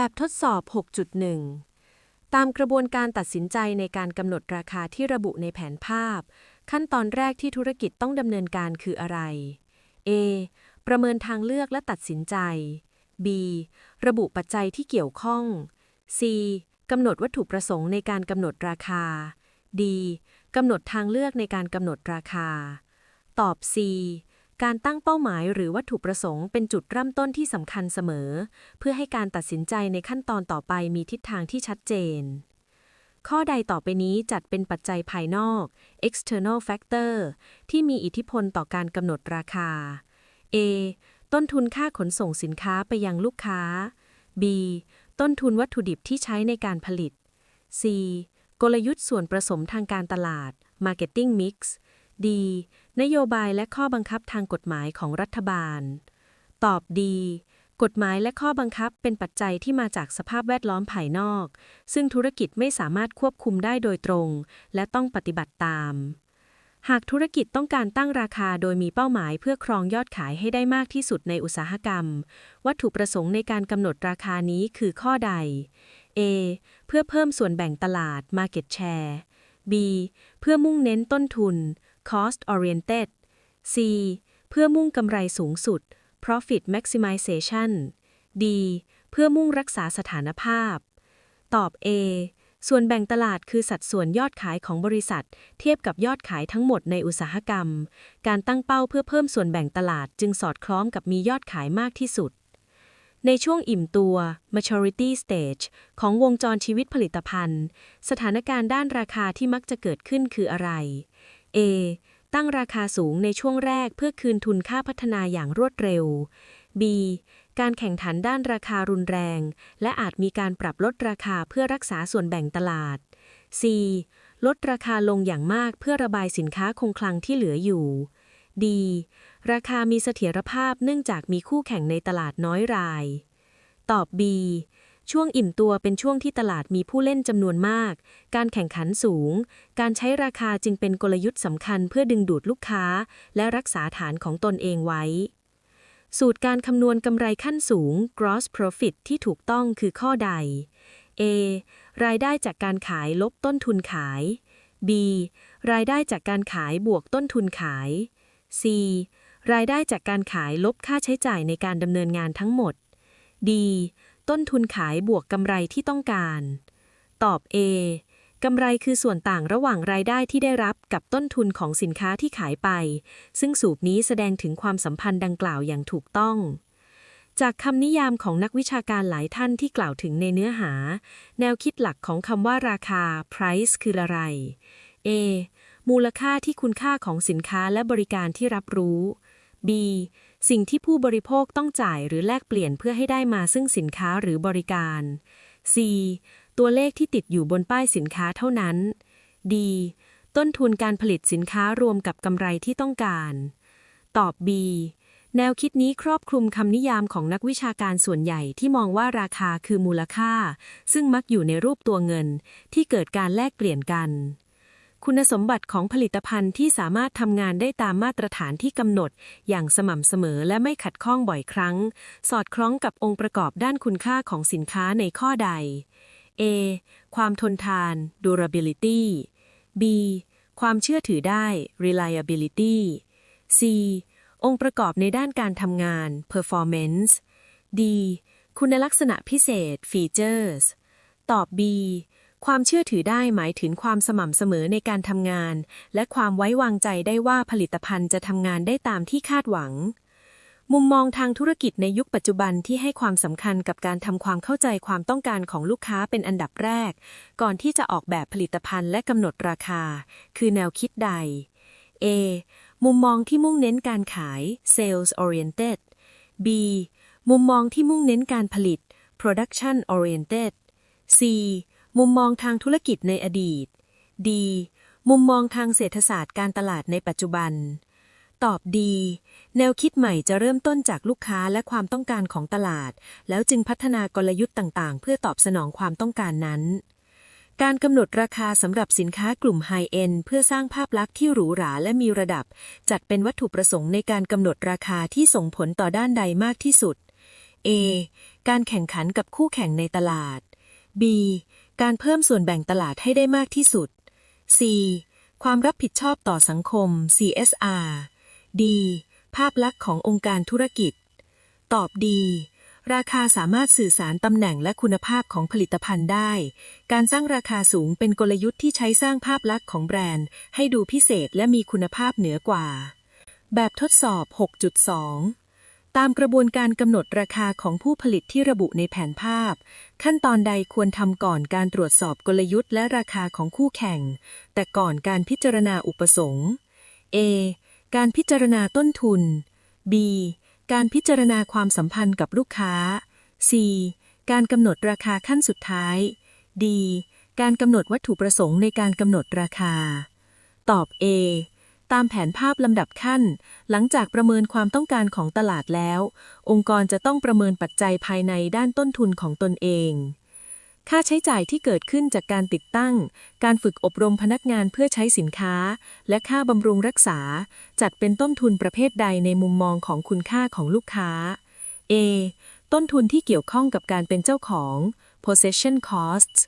แบบทดสอบ 6.1 ตามกระบวนการตัดสินใจในการกำหนดราคาที่ระบุในแผนภาพ ขั้นตอนแรกที่ธุรกิจต้องดำเนินการคืออะไร A ประเมินทางเลือกและตัดสินใจ B ระบุปัจจัยที่เกี่ยวข้อง C กำหนดวัตถุประสงค์ในการกำหนดราคา D กำหนดทางเลือกในการกำหนดราคา ตอบ C การตั้งเป้าหมายหรือวัตถุประสงค์เป็นจุดเริ่มต้นที่สำคัญเสมอ เพื่อให้การตัดสินใจในขั้นตอนต่อไปมีทิศทางที่ชัดเจน ข้อใดต่อไปนี้จัดเป็นปัจจัยภายนอก external factor ที่มีอิทธิพลต่อการกำหนดราคา A ต้นทุนค่าขนส่งสินค้าไปยังลูกค้า B ต้นทุนวัตถุดิบที่ใช้ในการผลิต C กลยุทธ์ส่วนผสมทางการตลาด marketing mix D นโยบายและข้อบังคับทางกฎหมายของรัฐบาล ตอบดีกฎหมายและข้อบังคับเป็นปัจจัยที่มาจากสภาพแวดล้อมภายนอก ซึ่งธุรกิจไม่สามารถควบคุมได้โดยตรง และต้องปฏิบัติตาม หากธุรกิจต้องการตั้งราคาโดยมีเป้าหมายเพื่อครองยอดขายให้ได้มากที่สุดในอุตสาหกรรม วัตถุประสงค์ในการกำหนดราคานี้คือข้อใด A เพื่อเพิ่มส่วนแบ่งตลาด market share B เพื่อมุ่งเน้นต้นทุน cost oriented C เพื่อมุ่งกำไรสูงสุด profit maximization D เพื่อมุ่งรักษาสถานภาพ ตอบ A ส่วนแบ่งตลาดคือสัดส่วนยอดขายของบริษัท เทียบกับยอดขายทั้งหมดในอุตสาหกรรม การตั้งเป้าเพื่อเพิ่มส่วนแบ่งตลาดจึงสอดคล้องกับมียอดขายมากที่สุด ในช่วงอิ่มตัว maturity stage ของวงจรชีวิตผลิตภัณฑ์ สถานการณ์ด้านราคาที่มักจะเกิดขึ้นคืออะไร A ตั้งราคาสูงในช่วงแรกเพื่อคืนทุนค่าพัฒนาอย่างรวดเร็ว B การแข่งขันด้านราคารุนแรง และอาจมีการปรับลดราคาเพื่อรักษาส่วนแบ่งตลาด C ลดราคาลงอย่างมากเพื่อระบายสินค้าคงคลังที่เหลืออยู่ D ราคามีเสถียรภาพเนื่องจากมีคู่แข่งในตลาดน้อยราย ตอบ B ช่วงอิ่มตัวเป็นช่วงที่ตลาดมีผู้เล่นจำนวนมาก การแข่งขันสูง การใช้ราคาจึงเป็นกลยุทธ์สำคัญเพื่อดึงดูดลูกค้า และรักษาฐานของตนเองไว้ สูตรการคำนวณกำไรขั้นสูง gross profit ที่ถูกต้องคือข้อใด A รายได้จากการขายลบต้นทุนขาย B รายได้จากการขายบวกต้นทุนขาย C รายได้จากการขายลบค่าใช้จ่ายในการดำเนินงานทั้งหมด D ต้นทุนขายบวกกำไรที่ต้องการ ตอบ A กำไรคือส่วนต่างระหว่างรายได้ที่ได้รับกับต้นทุนของสินค้าที่ขายไป ซึ่งสูตรนี้แสดงถึงความสัมพันธ์ดังกล่าวอย่างถูกต้อง จากคำนิยามของนักวิชาการหลายท่านที่กล่าวถึงในเนื้อหา แนวคิดหลักของคำว่าราคา price คืออะไร A มูลค่าที่คุณค่าของสินค้าและบริการที่รับรู้ B สิ่งที่ผู้บริโภคต้องจ่ายหรือแลกเปลี่ยนเพื่อให้ได้มาซึ่งสินค้าหรือบริการ C ตัวเลขที่ติดอยู่บนป้ายสินค้าเท่านั้น D ต้นทุนการผลิตสินค้ารวมกับกำไรที่ต้องการ ตอบ B แนวคิดนี้ครอบคลุมคำนิยามของนักวิชาการส่วนใหญ่ที่มองว่าราคาคือมูลค่า ซึ่งมักอยู่ในรูปตัวเงินที่เกิดการแลกเปลี่ยนกัน คุณสมบัติของผลิตภัณฑ์ที่สามารถทำงานได้ตามมาตรฐานที่กำหนด อย่างสม่ำเสมอและไม่ขัดข้องบ่อยครั้ง สอดคล้องกับองค์ประกอบด้านคุณค่าของสินค้าในข้อใด A ความทนทาน durability B ความเชื่อถือได้ reliability C องค์ประกอบในด้านการทำงาน performance D คุณลักษณะพิเศษ features ตอบ B ความเชื่อถือได้หมายถึงความสม่ำเสมอในการทำงาน และความไว้วางใจได้ว่าผลิตภัณฑ์จะทำงานได้ตามที่คาดหวัง มุมมองทางธุรกิจในยุคปัจจุบันที่ให้ความสำคัญกับการทำความเข้าใจความต้องการของลูกค้าเป็นอันดับแรก ก่อนที่จะออกแบบผลิตภัณฑ์และกำหนดราคา คือแนวคิดใด A มุมมองที่มุ่งเน้นการขาย sales oriented B มุมมองที่มุ่งเน้นการผลิต production oriented C มุมมองทางธุรกิจในอดีต D มุมมองทางเศรษฐศาสตร์การตลาดในปัจจุบัน ตอบดี แนวคิดใหม่จะเริ่มต้นจากลูกค้าและความต้องการของตลาด แล้วจึงพัฒนากลยุทธ์ต่างๆ เพื่อตอบสนองความต้องการนั้น การกำหนดราคาสำหรับสินค้ากลุ่มไฮเอ็นเพื่อสร้างภาพลักษณ์ที่หรูหราและมีระดับ จัดเป็นวัตถุประสงค์ในการกำหนดราคาที่ส่งผลต่อด้านใดมากที่สุด A A การแข่งขันกับคู่แข่งในตลาด B การเพิ่มส่วนแบ่งตลาดให้ได้มากที่สุด C ความรับผิดชอบต่อสังคม CSR D ภาพลักษณ์ขององค์การธุรกิจ ตอบดี ราคาสามารถสื่อสารตำแหน่งและคุณภาพของผลิตภัณฑ์ได้ การสร้างราคาสูงเป็นกลยุทธ์ที่ใช้สร้างภาพลักษณ์ของแบรนด์ ให้ดูพิเศษและมีคุณภาพเหนือกว่า แบบทดสอบ 6.2 ตามกระบวนการกำหนดราคาของผู้ผลิตที่ระบุในแผนภาพ ขั้นตอนใดควรทำก่อนการตรวจสอบกลยุทธ์และราคาของคู่แข่ง แต่ก่อนการพิจารณาอุปสงค์ A การพิจารณาต้นทุน B การพิจารณาความสัมพันธ์กับลูกค้า C การกำหนดราคาขั้นสุดท้าย D การกำหนดวัตถุประสงค์ในการกำหนดราคา ตอบ A ตามแผนภาพลำดับขั้น หลังจากประเมินความต้องการของตลาดแล้ว องค์กรจะต้องประเมินปัจจัยภายในด้านต้นทุนของตนเอง ค่าใช้จ่ายที่เกิดขึ้นจากการติดตั้ง การฝึกอบรมพนักงานเพื่อใช้สินค้า และค่าบำรุงรักษา จัดเป็นต้นทุนประเภทใดในมุมมองของคุณค่าของลูกค้า A ต้นทุนที่เกี่ยวข้องกับการเป็นเจ้าของ possession costs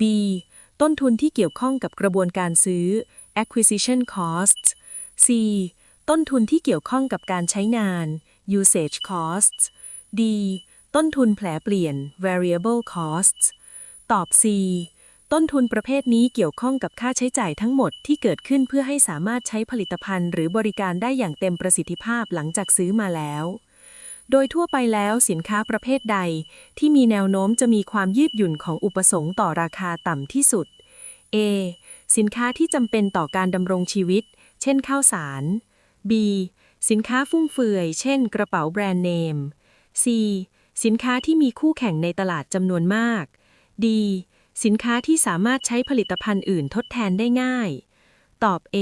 B ต้นทุนที่เกี่ยวข้องกับกระบวนการซื้อ acquisition costs C ต้นทุนที่เกี่ยวข้องกับการใช้งาน usage costs D ต้นทุนแผลเปลี่ยน variable costs ตอบ C ต้นทุนประเภทนี้เกี่ยวข้องกับค่าใช้จ่ายทั้งหมดที่เกิดขึ้นเพื่อให้สามารถใช้ผลิตภัณฑ์หรือบริการได้อย่างเต็มประสิทธิภาพหลังจากซื้อมาแล้ว โดยทั่วไปแล้วสินค้าประเภทใด ที่มีแนวโน้มจะมีความยืดหยุ่นของอุปสงค์ต่อราคาต่ำที่สุด A สินค้าที่จำเป็นต่อการดำรงชีวิต เช่นข้าวสาร B สินค้าฟุ่มเฟือย เช่น กระเป๋าแบรนด์เนม C สินค้าที่มีคู่แข่งในตลาดจำนวนมาก D สินค้าที่สามารถใช้ผลิตภัณฑ์อื่นทดแทนได้ง่าย ตอบ A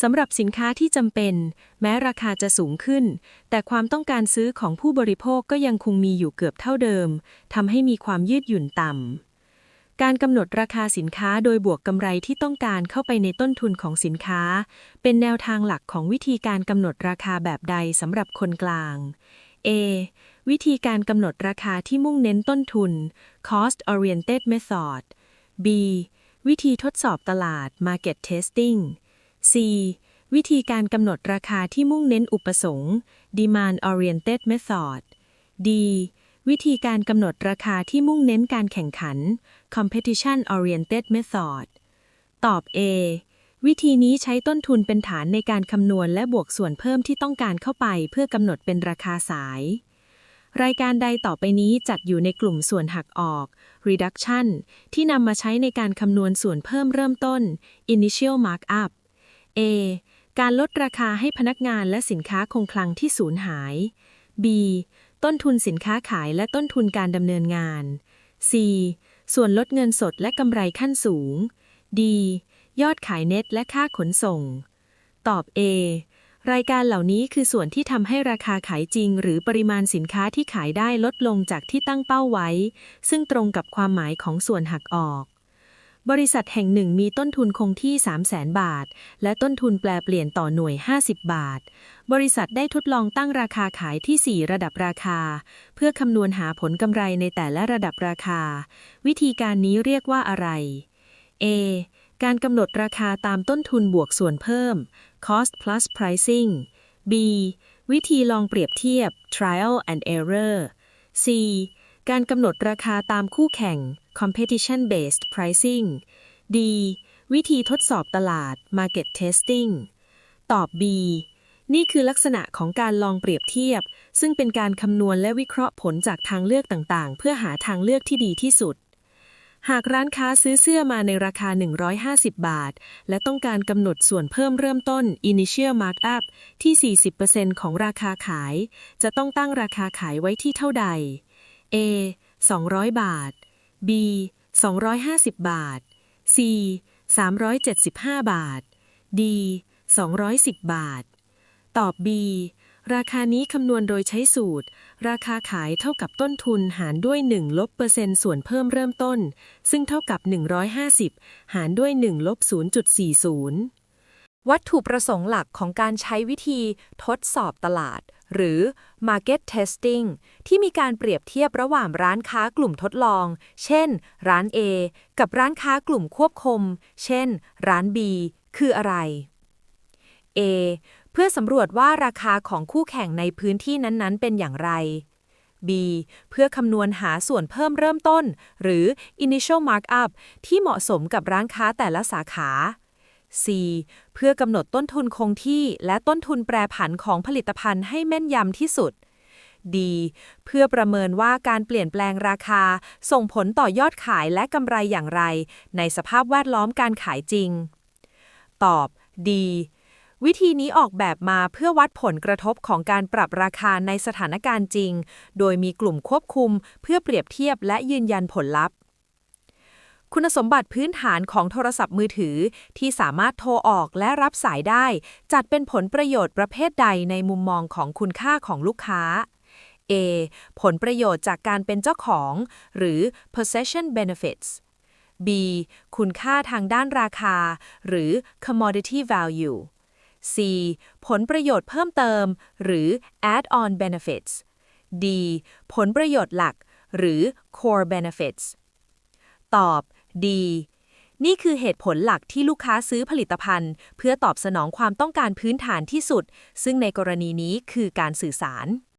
สำหรับสินค้าที่จำเป็น แม้ราคาจะสูงขึ้น แต่ความต้องการซื้อของผู้บริโภคก็ยังคงมีอยู่เกือบเท่าเดิมทำให้มีความยืดหยุ่นต่ำ การกำหนดราคาสินค้าโดยบวกกำไรที่ต้องการเข้าไปในต้นทุนของสินค้า เป็นแนวทางหลักของวิธีการกำหนดราคาแบบใดสำหรับคนกลาง A วิธีการกำหนดราคาที่มุ่งเน้นต้นทุน cost oriented method B วิธีทดสอบตลาด market testing C วิธีการกำหนดราคาที่มุ่งเน้นอุปสงค์ demand oriented method D วิธีการกำหนดราคาที่มุ่งเน้นการแข่งขัน competition oriented method ตอบ A วิธีนี้ใช้ต้นทุนเป็นฐานในการคำนวณและบวกส่วนเพิ่มที่ต้องการเข้าไปเพื่อกำหนดเป็นราคาสาย รายการใดต่อไปนี้จัดอยู่ในกลุ่มส่วนหักออก reduction ที่นำมาใช้ในการคำนวณส่วนเพิ่มเริ่มต้น initial markup A การลดราคาให้พนักงานและสินค้าคงคลังที่สูญหาย B ต้นทุนสินค้าขายและต้นทุนการดำเนินงาน C ส่วนลดเงินสดและกำไรขั้นสูง D ยอดขายเน็ตและค่าขนส่ง ตอบ A รายการเหล่านี้คือส่วนที่ทำให้ราคาขายจริง หรือปริมาณสินค้าที่ขายได้ลดลงจากที่ตั้งเป้าไว้ ซึ่งตรงกับความหมายของส่วนหักออก บริษัทแห่งหนึ่งมีต้นทุนคงที่ 3 0 0แสนบาท และต้นทุนแปลเปลี่ยนต่อหน่วย 50 บาท บริษัทได้ทดลองตั้งราคาขายที่ 4 ระดับราคา เพื่อคำนวณหาผลกำไรในแต่ละระดับราคา วิธีการนี้เรียกว่าอะไร A การกำหนดราคาตามต้นทุนบวกส่วนเพิ่ม cost plus pricing B วิธีลองเปรียบเทียบ trial and error C การกำหนดราคาตามคู่แข่ง competition based pricing D วิธีทดสอบตลาด market testing ตอบ B นี่คือลักษณะของการลองเปรียบเทียบ ซึ่งเป็นการคำนวณและวิเคราะห์ผลจากทางเลือกต่างๆ เพื่อหาทางเลือกที่ดีที่สุด หากร้านค้าซื้อเสื้อมาในราคา 150 บาท และต้องการกำหนดส่วนเพิ่มเริ่มต้น initial markup ที่ 40%ของราคาขาย จะต้องตั้งราคาขายไว้ที่เท่าใด A 200 บาท B 250 บาท C 375 บาท D 210 บาท ตอบ B ราคานี้คำนวณโดยใช้สูตร ราคาขายเท่ากับต้นทุนหารด้วย 1 ลบเปอร์เซ็นต์ส่วนเพิ่มเริ่มต้น ซึ่งเท่ากับ 150 หารด้วย 1 ลบ 0.40 วัตถุประสงค์หลักของการใช้วิธีทดสอบตลาด หรือ Market Testing ที่มีการเปรียบเทียบระหว่างร้านค้ากลุ่มทดลอง เช่น ร้าน A กับร้านค้ากลุ่มควบคุม เช่น ร้าน B คืออะไร A เพื่อสำรวจว่าราคาของคู่แข่งในพื้นที่นั้นๆ เป็นอย่างไร B เพื่อคำนวณหาส่วนเพิ่มเริ่มต้น หรือ initial markup ที่เหมาะสมกับร้านค้าแต่ละสาขา C เพื่อกำหนดต้นทุนคงที่และต้นทุนแปรผันของผลิตภัณฑ์ให้แม่นยำที่สุด D เพื่อประเมินว่าการเปลี่ยนแปลงราคา ส่งผลต่อยอดขายและกำไรอย่างไร ในสภาพแวดล้อมการขายจริง ตอบ D วิธีนี้ออกแบบมาเพื่อวัดผลกระทบของการปรับราคาในสถานการณ์จริง โดยมีกลุ่มควบคุม เพื่อเปรียบเทียบและยืนยันผลลัพธ์ คุณสมบัติพื้นฐานของโทรศัพท์มือถือ ที่สามารถโทรออกและรับสายได้ จัดเป็นผลประโยชน์ประเภทใดในมุมมองของคุณค่าของลูกค้า A ผลประโยชน์จากการเป็นเจ้าของ หรือ possession benefits B คุณค่าทางด้านราคา หรือ commodity value C ผลประโยชน์เพิ่มเติม หรือ add-on benefits D ผลประโยชน์หลัก หรือ core benefits ตอบ ดี นี่คือเหตุผลหลักที่ลูกค้าซื้อผลิตภัณฑ์ เพื่อตอบสนองความต้องการพื้นฐานที่สุด ซึ่งในกรณีนี้คือการสื่อสาร